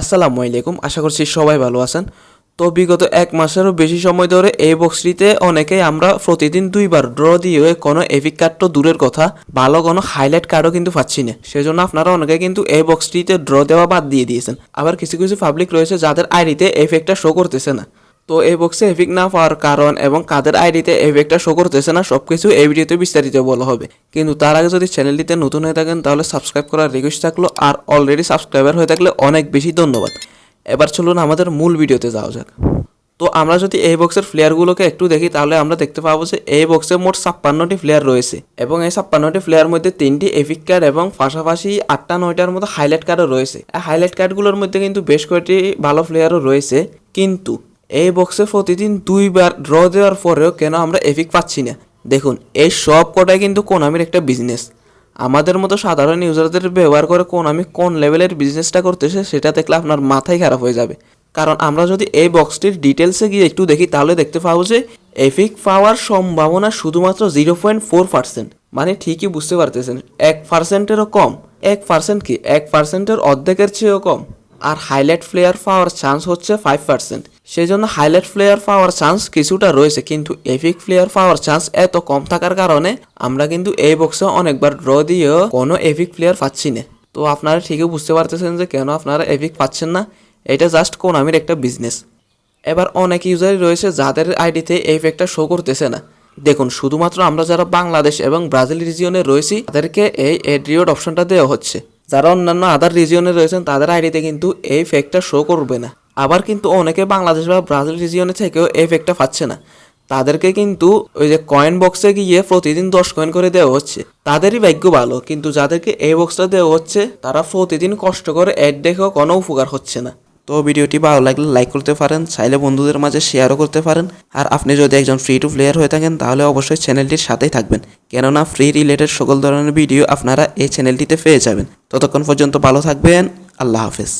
আসসালামু আলাইকুম। আশা করছি সবাই ভালো আছেন। তো বিগত এক মাসেরও বেশি সময় ধরে এই বক্সটিতে অনেকেই আমরা প্রতিদিন দুইবার ড্র দিয়ে কোনো এপিক কার্ড তো দূরের কথা, ভালো কোনো হাইলাইট কার্ডও কিন্তু পাচ্ছি না। সেজন্য আপনারা অনেকে কিন্তু এই বক্সটিতে ড্র দেওয়া বাদ দিয়ে দিয়েছেন। আবার কিছু কিছু পাবলিক রয়েছে যাদের আইডিতে এফেক্টটা শো করতেছে না। তো এই বক্সে এফিক না পাওয়ার কারণ এবং কাদের আইডিতে এফেক্টটা শো করতেছে না সব কিছু এই ভিডিওতে বিস্তারিত বলা হবে। কিন্তু তার আগে যদি চ্যানেলটিতে নতুন হয়ে থাকেন, তাহলে সাবস্ক্রাইব করার রিকোয়েস্ট থাকল আর অলরেডি সাবস্ক্রাইবার হয়ে থাকলে অনেক বেশি ধন্যবাদ। এবার চলুন আমাদের মূল ভিডিওতে যাওয়া যাক। তো আমরা যদি এই বক্সের প্লেয়ারগুলোকে একটু দেখি, তাহলে আমরা দেখতে পাবো যে এই বক্সে মোট ছাপ্পান্নটি প্লেয়ার রয়েছে এবং এই ছাপ্পান্নটি প্লেয়ার মধ্যে তিনটি এপিক কার্ড এবং পাশাপাশি আটটা নয়টার মতো হাইলাইট কার্ডও রয়েছে। হাইলাইট কার্ডগুলোর মধ্যে কিন্তু বেশ কয়েকটি ভালো প্লেয়ারও রয়েছে। কিন্তু এই বক্সে প্রতিদিন দুইবার ড্র দেওয়ার পরেও কেন আমরা এফিক পাচ্ছি না? দেখুন, এই সব কটাই কিন্তু কোনামির একটা বিজনেস আমাদের মতো সাধারণ ইউজারদের ব্যবহার করে কোন আমি কোন লেভেলের বিজনেসটা করতেছে সেটা দেখলে আপনার মাথাই খারাপ হয়ে যাবে। কারণ আমরা যদি এই বক্সটির ডিটেলসে গিয়ে একটু দেখি, তাহলে দেখতে পাবো যে এফিক পাওয়ার সম্ভাবনা শুধুমাত্র জিরো পয়েন্ট ফোর পার্সেন্ট মানে ঠিকই বুঝতে পারতেছেন, এক পার্সেন্টেরও কম। এক পার্সেন্ট কি? এক পার্সেন্টের অর্ধেকের চেয়েও কম। আর হাইলাইট ফ্লেয়ার পাওয়ার চান্স হচ্ছে ফাইভ পার্সেন্ট সেই জন্য হাইলাইট ফ্লেয়ার পাওয়ার চান্স কিছুটা রয়েছে, কিন্তু এপিক ফ্লেয়ার পাওয়ার চান্স এত কম থাকার কারণে আমরা কিন্তু এই বক্সে অনেকবার ড্র দিয়েও কোনো এপিক প্লেয়ার পাচ্ছি না। তো আপনারা ঠিকই বুঝতে পারতেছেন যে কেন আপনারা এপিক পাচ্ছেন না, এটা জাস্ট কোনামির একটা বিজনেস এবার অনেক ইউজারই রয়েছে যাদের আইডিতে এই ফেকটা শো করতেছে না। দেখুন, শুধুমাত্র আমরা যারা বাংলাদেশ এবং ব্রাজিল রিজিয়নে রয়েছি, তাদেরকে এই এড্রিওড অপশনটা দেওয়া হচ্ছে। যারা অন্যান্য আদার রিজিয়নে রয়েছেন, তাদের আইডিতে কিন্তু এই ফেকটা শো করবে না। আবার কিন্তু অনেকে বাংলাদেশ বা ব্রাজিল রিজিয়নে থেকেও এফেক্টটা পাচ্ছে না। তাদেরকে কিন্তু ওই যে কয়েন বক্সে গিয়ে প্রতিদিন দশ কয়েন করে দেওয়া হচ্ছে। তাদেরই ভাগ্য ভালো, কিন্তু যাদেরকে এই বক্সটা দেওয়া হচ্ছে, তারা প্রতিদিন কষ্ট করে অ্যাড দেখেও কোনো উপকার হচ্ছে না। তো ভিডিওটি ভালো লাগলে লাইক করতে পারেন, চাইলে বন্ধুদের মাঝে শেয়ারও করতে পারেন। আর আপনি যদি একজন ফ্রি টু প্লেয়ার হয়ে থাকেন, তাহলে অবশ্যই চ্যানেলটির সাথেই থাকবেন। কেননা ফ্রি রিলেটেড সকল ধরনের ভিডিও আপনারা এই চ্যানেলটিতে পেয়ে যাবেন। ততক্ষণ পর্যন্ত ভালো থাকবেন, আল্লাহ হাফেজ।